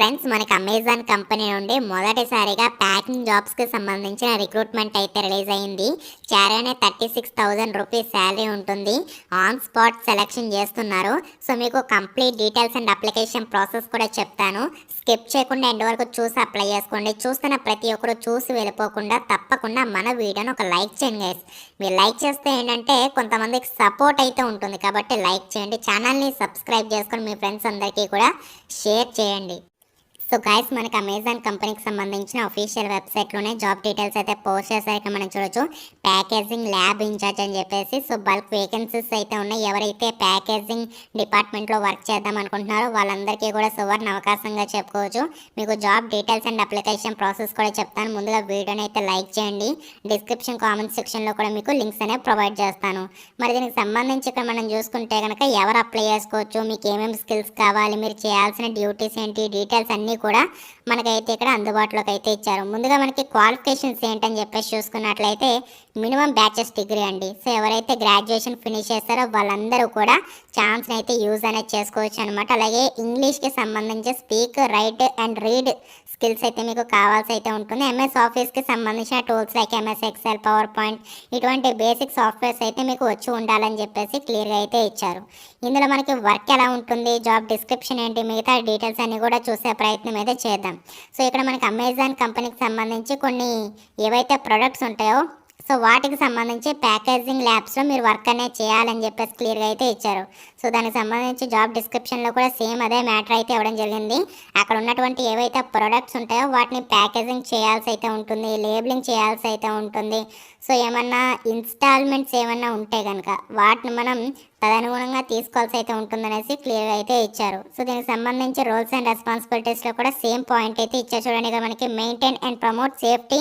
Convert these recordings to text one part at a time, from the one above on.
Friends మనకి Amazon company నుండి మొదటిసారిగా ప్యాకింగ్ జాబ్స్కి సంబంధించిన రిక్రూట్మెంట్ అయితే రిలీజ్ అయింది. చేరనే thirty six thousand rupees salary ఉంటుంది. ఆన్ స్పాట్ సెలెక్షన్ చేస్తున్నారు. సో మీకు complete details and application process కూడా చెప్తాను. స్కిప్ చేయకుండా ఎండ్ వరకు చూసి అప్లై చేసుకోండి. చూస్తున్న ప్రతి ఒక్కరు చూసి వెళ్ళిపోకుండా తప్పకుండా మన వీడియోని ఒక లైక్ చేయండి గైస్ మీరు లైక్ చేస్తే ఏంటంటే కొంతమందికి సపోర్ట్ అయితే ఉంటుంది. కాబట్టి లైక్ చేయండి. ఛానల్ని సబ్స్క్రైబ్ చేసుకొని మీ ఫ్రెండ్స్ అందరికీ కూడా షేర్ చేయండి. సో గైస్ మనకి అమెజాన్ కంపెనీకి సంబంధించిన అఫీషియల్ వెబ్సైట్లోనే జాబ్ డీటెయిల్స్ అయితే పోస్ట్ చేశారు. మనం చూడొచ్చు. ప్యాకేజింగ్ ల్యాబ్ ఇన్ఛార్జ్ అని చెప్పేసి సో బల్క్ వేకెన్సీస్ అయితే ఉన్నాయి. ఎవరైతే ప్యాకేజింగ్ డిపార్ట్మెంట్లో వర్క్ చేద్దాం అనుకుంటున్నారో వాళ్ళందరికీ కూడా సువర్ణ అవకాశంగా చెప్పుకోవచ్చు. మీకు job details and application process కూడా చెప్తాను. ముందుగా వీడియోని అయితే లైక్ చేయండి. డిస్క్రిప్షన్ కామెంట్ సెక్షన్లో కూడా మీకు లింక్స్ అనేవి ప్రొవైడ్ చేస్తాను. మరి దీనికి సంబంధించి ఇక్కడ మనం చూసుకుంటే కనుక ఎవరు అప్లై చేసుకోవచ్చు మీకు ఏమేమి స్కిల్స్ కావాలి మీరు చేయాల్సిన డ్యూటీస్ ఏంటి డీటెయిల్స్ అన్నీ కూడా మనకైతే ఇక్కడ అందుబాటులోకి అయితే ఇచ్చారు. ముందుగా మనకి క్వాలిఫికేషన్స్ ఏంటని చెప్పేసి చూసుకున్నట్లయితే మినిమం బ్యాచెస్ డిగ్రీ అండి. సో ఎవరైతే గ్రాడ్యుయేషన్ ఫినిష్ చేస్తారో వాళ్ళందరూ కూడా ఛాన్స్ని అయితే యూజ్ అనేది చేసుకోవచ్చు అనమాట అలాగే ఇంగ్లీష్కి సంబంధించి speak write and read skills అయితే మీకు కావాల్సి అయితే ఉంటుంది. ఎంఎస్ ఆఫీస్కి సంబంధించిన tools like MS Excel PowerPoint ఇటువంటి బేసిక్ సాఫ్ట్వేర్స్ అయితే మీకు వచ్చి ఉండాలని చెప్పేసి క్లియర్గా అయితే ఇచ్చారు. ఇందులో మనకి వర్క్ ఎలా ఉంటుంది జాబ్ డిస్క్రిప్షన్ ఏంటి మిగతా డీటెయిల్స్ అన్ని కూడా చూసే ప్రయత్నం అయితే చేద్దాం. సో ఇక్కడ మనకి అమెజాన్ కంపెనీకి సంబంధించి కొన్ని ఏవైతే ప్రొడక్ట్స్ ఉంటాయో సో వాటికి సంబంధించి ప్యాకేజింగ్ ల్యాబ్స్లో మీరు వర్క్ అనేది చేయాలని చెప్పేసి క్లియర్గా అయితే ఇచ్చారు. సో దానికి సంబంధించి జాబ్ డిస్క్రిప్షన్లో కూడా సేమ్ అదే మ్యాటర్ అయితే ఇవ్వడం జరిగింది. అక్కడ ఉన్నటువంటి ఏవైతే ప్రొడక్ట్స్ ఉంటాయో వాటిని ప్యాకేజింగ్ చేయాల్సి అయితే ఉంటుంది లేబులింగ్ చేయాల్సి అయితే ఉంటుంది. సో ఏమన్నా ఇన్స్టాల్మెంట్స్ ఏమన్నా ఉంటే కనుక వాటిని మనం తదనుగుణంగా తీసుకోవాల్సి అయితే ఉంటుందనేసి క్లియర్గా అయితే ఇచ్చారు. సో దీనికి సంబంధించి రోల్స్ అండ్ రెస్పాన్సిబిలిటీస్లో కూడా సేమ్ పాయింట్ అయితే ఇచ్చారు. చూడండి ఇక మనకి maintain and promote safety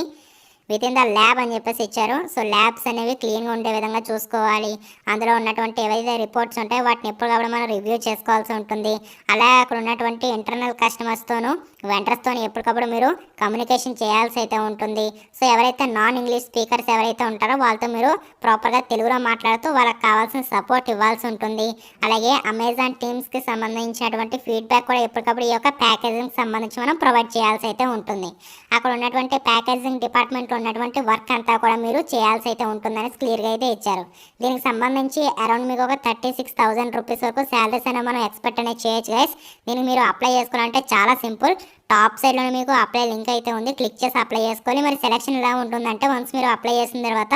within the lab అని చెప్పేసి ఇచ్చారు. సో ల్యాబ్స్ అనేవి క్లీన్గా ఉండే విధంగా చూసుకోవాలి. అందులో ఉన్నటువంటి ఏవైతే రిపోర్ట్స్ ఉంటాయో వాటిని ఎప్పటికప్పుడు మనం రివ్యూ చేసుకోవాల్సి ఉంటుంది. అలా అక్కడ ఉన్నటువంటి ఇంటర్నల్ కస్టమర్స్తోనూ వెంటర్స్తో ఎప్పటికప్పుడు మీరు కమ్యూనికేషన్ చేయాల్సి అయితే ఉంటుంది. సో ఎవరైతే నాన్ ఇంగ్లీష్ స్పీకర్స్ ఎవరైతే ఉంటారో వాళ్ళతో మీరు ప్రాపర్గా తెలుగులో మాట్లాడుతూ వాళ్ళకి కావాల్సిన సపోర్ట్ ఇవ్వాల్సి ఉంటుంది. అలాగే అమెజాన్ టీమ్స్కి సంబంధించినటువంటి ఫీడ్బ్యాక్ కూడా ఎప్పటికప్పుడు ఈ యొక్క ప్యాకేజింగ్ సంబంధించి మనం ప్రొవైడ్ చేయాల్సి అయితే ఉంటుంది. అక్కడ ఉన్నటువంటి ప్యాకేజింగ్ డిపార్ట్మెంట్లో ఉన్నటువంటి వర్క్ అంతా కూడా మీరు చేయాల్సి అయితే ఉంటుందని క్లియర్గా అయితే ఇచ్చారు. దీనికి సంబంధించి అరౌండ్ మీకు ఒక థర్టీ సిక్స్ థౌసండ్ రూపీస్ వరకు శాలరీస్ అనేవి మనం ఎక్స్పెక్ట్ అనేది చేయొచ్చు గైస్ దీన్ని మీరు అప్లై చేసుకోవాలంటే చాలా సింపుల్ టాప్ సైడ్లో మీకు అప్లై లింక్ అయితే ఉంది. క్లిక్ చేసి అప్లై చేసుకొని మరి సెలక్షన్ ఎలా ఉంటుందంటే వన్స్ మీరు అప్లై చేసిన తర్వాత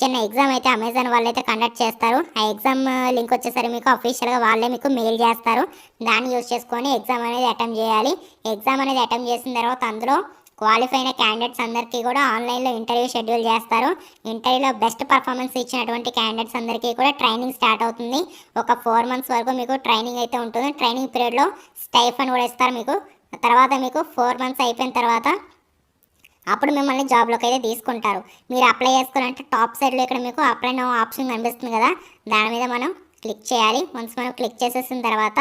చిన్న ఎగ్జామ్ అయితే అమెజాన్ వాళ్ళు అయితే కండక్ట్ చేస్తారు. ఆ ఎగ్జామ్ లింక్ వచ్చేసరికి మీకు అఫీషియల్గా వాళ్ళే మీకు మెయిల్ చేస్తారు. దాన్ని యూజ్ చేసుకొని ఎగ్జామ్ అనేది అటెంప్ట్ చేయాలి. ఎగ్జామ్ అనేది అటెంప్ట్ చేసిన తర్వాత అందులో క్వాలిఫై అయిన క్యాండిడేట్స్ అందరికీ కూడా ఆన్లైన్లో ఇంటర్వ్యూ షెడ్యూల్ చేస్తారు. ఇంటర్వ్యూలో బెస్ట్ పర్ఫార్మెన్స్ ఇచ్చినటువంటి క్యాండిడేట్స్ అందరికీ కూడా ట్రైనింగ్ స్టార్ట్ అవుతుంది. ఒక ఫోర్ మంత్స్ వరకు మీకు ట్రైనింగ్ అయితే ఉంటుంది. ట్రైనింగ్ పీరియడ్లో స్టైఫన్ కూడా ఇస్తారు మీకు. తర్వాత మీకు ఫోర్ మంత్స్ అయిపోయిన తర్వాత అప్పుడు మిమ్మల్ని జాబ్లోకి అయితే తీసుకుంటారు. మీరు అప్లై చేసుకోవాలంటే టాప్ సైడ్లో ఇక్కడ మీకు అప్లై నో ఆప్షన్ కనిపిస్తుంది కదా. దాని మీద మనం క్లిక్ చేయాలి. వన్స్ మనం క్లిక్ చేసేసిన తర్వాత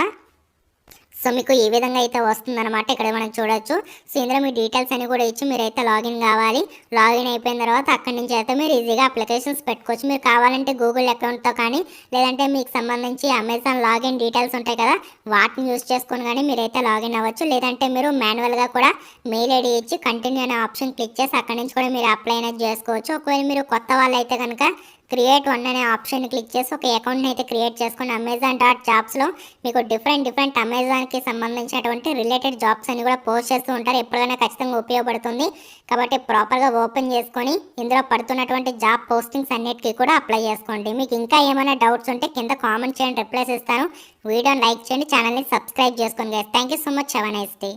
సో మీకు ఈ విధంగా అయితే వస్తుందన్నమాట. ఇక్కడ మనం చూడొచ్చు. సో ఇందులో మీ డీటెయిల్స్ అన్ని కూడా ఇచ్చి. మీరైతే లాగిన్ కావాలి. లాగిన్ అయిపోయిన తర్వాత అక్కడి నుంచి అయితే మీరు ఈజీగా అప్లికేషన్స్ పెట్టుకోవచ్చు. మీరు కావాలంటే గూగుల్ అకౌంట్తో కానీ లేదంటే మీకు సంబంధించి అమెజాన్ లాగిన్ డీటెయిల్స్ ఉంటాయి కదా వాటిని యూస్ చేసుకొని కానీ మీరైతే లాగిన్ అవ్వచ్చు. లేదంటే మీరు మాన్యువల్గా కూడా మెయిల్ ఐడి ఇచ్చి కంటిన్యూ అనే ఆప్షన్ క్లిక్ చేసి అక్కడి నుంచి కూడా మీరు అప్లై అనేది చేసుకోవచ్చు. ఒకవేళ మీరు కొత్త వాళ్ళు అయితే కనుక క్రియేట్ వన్ అనే ఆప్షన్ క్లిక్ చేసి ఒక అకౌంట్ని అయితే క్రియేట్ చేసుకుని అమెజాన్ డాట్ జాబ్స్లో మీకు డిఫరెంట్ డిఫరెంట్ అమెజాన్కి సంబంధించినటువంటి రిలేటెడ్ జాబ్స్ అని కూడా పోస్ట్ చేస్తూ ఉంటారు. ఎప్పుడైనా ఖచ్చితంగా ఉపయోగపడుతుంది. కాబట్టి ప్రాపర్గా ఓపెన్ చేసుకొని ఇందులో పడుతున్నటువంటి జాబ్ పోస్టింగ్స్ అన్నిటికీ కూడా అప్లై చేసుకోండి. మీకు ఇంకా ఏమైనా డౌట్స్ ఉంటే కింద కామెంట్ చేయండి రిప్లైస్ ఇస్తాను. వీడియోని లైక్ చేయండి ఛానల్ని సబ్స్క్రైబ్ చేసుకోండి thank you so much have nice day